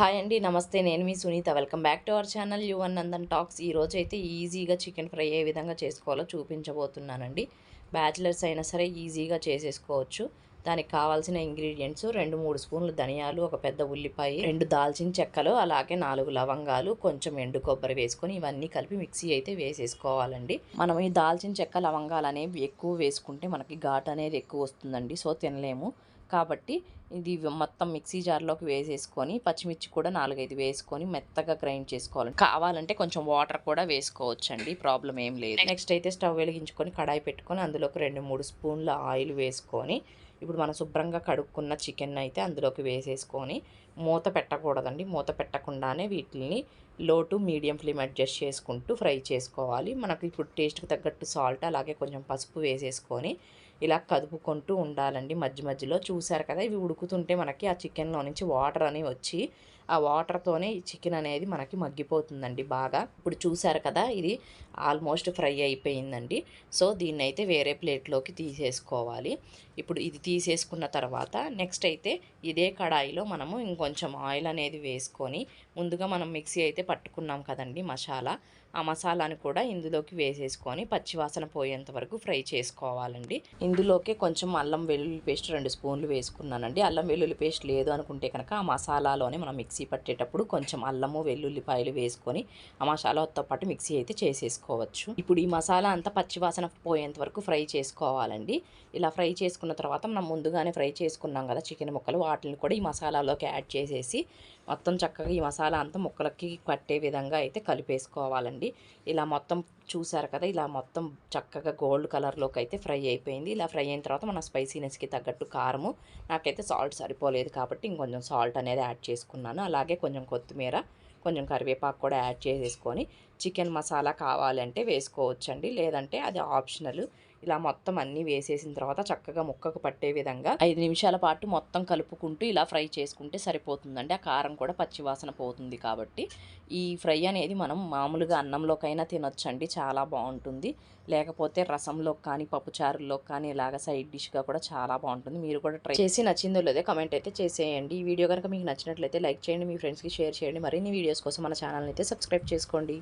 Hi అండి నమస్తే. నేను మీ Sunitha. Welcome back to our channel Yuvan Nandan talks. ఈ రోజు అయితే ఈజీగా చికెన్ ఫ్రై ఏ విధంగా చేసుకోవాలో చూపించబోతున్నానండి. బ్యాచిలర్స్ అయినా సరే ఈజీగా చేసేసుకోవచ్చు. దానికి కావాల్సిన ఇంగ్రీడియంట్స్ రెండు మూడు స్పూన్లు ధనియాలు ఒక పెద్ద ఉల్లిపాయ రెండు దాల్చిన చెక్కలు అలాగే నాలుగు లవంగాలు కొంచెం ఎండు కొబ్బరి వేసుకొని ఇవన్నీ కలిపి మిక్సీ అయితే వేసేసుకోవాలండి. మనం ఈ దాల్చిన చెక్క లవంగాలు అనేవి ఎక్కువ వేసుకుంటే మనకి ఘాట్ అనేది ఎక్కువ వస్తుందండి. సో తినలేము. కాబట్టి ఇది మొత్తం మిక్సీ జార్లోకి వేసేసుకొని పచ్చిమిర్చి కూడా నాలుగైదు వేసుకొని మెత్తగా గ్రైండ్ చేసుకోవాలి కావాలంటే కొంచెం వాటర్ కూడా వేసుకోవచ్చండి ప్రాబ్లం ఏం లేదు. నెక్స్ట్ అయితే స్టవ్ వెలిగించుకొని కడాయి పెట్టుకొని అందులోకి రెండు మూడు స్పూన్ల ఆయిల్ వేసుకొని ఇప్పుడు మనం శుభ్రంగా కడుక్కున్న చికెన్ అయితే అందులోకి వేసేసుకొని మూత పెట్టకూడదండి. మూత పెట్టకుండానే వీటిని low to medium flame adjust చేసుకుంటూ ఫ్రై చేసుకోవాలి. మనకు ఇప్పుడు టేస్ట్కి తగ్గట్టు సాల్ట్ అలాగే కొంచెం పసుపు వేసేసుకొని ఇలా కదుపుకుంటూ ఉండాలండి మధ్య మధ్యలో. చూసారు కదా ఇవి మగ్గుతుంటే మనకి ఆ చికెన్లో నుంచి వాటర్ అని వచ్చి ఆ వాటర్తోనే ఈ చికెన్ అనేది మనకి మగ్గిపోతుందండి బాగా. ఇప్పుడు చూసారు కదా ఇది ఆల్మోస్ట్ ఫ్రై అయిపోయిందండి. సో దీన్ని అయితే వేరే ప్లేట్లోకి తీసేసుకోవాలి. ఇప్పుడు ఇది తీసేసుకున్న తర్వాత నెక్స్ట్ అయితే ఇదే కడాయిలో మనము ఇంకొంచెం ఆయిల్ అనేది వేసుకొని ముందుగా మనం మిక్సీ అయితే పట్టుకున్నాం కదండి మసాలా. ఆ మసాలాను కూడా ఇందులోకి వేసేసుకొని పచ్చివాసన పోయేంత వరకు ఫ్రై చేసుకోవాలండి. ఇందులోకి కొంచెం అల్లం వెల్లుల్లి పేస్ట్ రెండు స్పూన్లు వేసుకున్నానండి. అల్లం వెల్లుల్లి పేస్ట్ లేదు అనుకుంటే కనుక ఆ మసాలాలోనే మనం మిక్సీ పట్టేటప్పుడు కొంచెం అల్లము వెల్లుల్లిపాయలు వేసుకొని ఆ మసాలాతో పాటు మిక్సీ అయితే చేసేసుకోవచ్చు. ఇప్పుడు ఈ మసాలా అంతా పచ్చివాసన పోయేంత వరకు ఫ్రై చేసుకోవాలండి. ఇలా ఫ్రై చేసుకున్న తర్వాత మనం ముందుగానే ఫ్రై చేసుకున్నాం కదా చికెన్ ముక్కలు వాటిని కూడా ఈ మసాలాలోకి యాడ్ చేసేసి మొత్తం చక్కగా ఈ మసాలా అంతా ముక్కలకి కట్టే విధంగా అయితే కలిపేసుకోవాలండి. ఇలా మొత్తం చూసారు కదా ఇలా మొత్తం చక్కగా గోల్డ్ కలర్లోకి అయితే ఫ్రై అయిపోయింది. ఇలా ఫ్రై అయిన తర్వాత మన స్పైసీనెస్కి తగ్గట్టు కారము. నాకైతే సాల్ట్ సరిపోలేదు కాబట్టి ఇంకొంచెం సాల్ట్ అనేది యాడ్ చేసుకున్నాను. అలాగే కొంచెం కొత్తిమీర కొంచెం కరివేపాకు కూడా యాడ్ చేసేసుకొని చికెన్ మసాలా కావాలంటే వేసుకోవచ్చండి. లేదంటే అది ఆప్షనల్ ఇలా మొత్తం అన్నీ వేసేసిన తర్వాత చక్కగా ముక్కకు పట్టే విధంగా ఐదు నిమిషాల పాటు మొత్తం కలుపుకుంటూ ఇలా ఫ్రై చేసుకుంటే సరిపోతుందండి. ఆ కారం కూడా పచ్చివాసన పోతుంది కాబట్టి. ఈ ఫ్రై అనేది మనం మామూలుగా అన్నంలోకైనా తినొచ్చండి. చాలా బాగుంటుంది. లేకపోతే రసంలో కానీ పప్పుచారుల్లో కానీ ఇలాగ సైడ్ డిష్గా కూడా చాలా బాగుంటుంది. మీరు కూడా ట్రై చేసి నచ్చిందో లేదో కమెంట్ అయితే చేసేయండి. ఈ వీడియో కనుక మీకు నచ్చినట్లయితే లైక్ చేయండి మీ ఫ్రెండ్స్కి షేర్ చేయండి. మరిన్ని వీడియోస్ కోసం మన ఛానల్ని అయితే సబ్స్క్రైబ్ చేసుకోండి.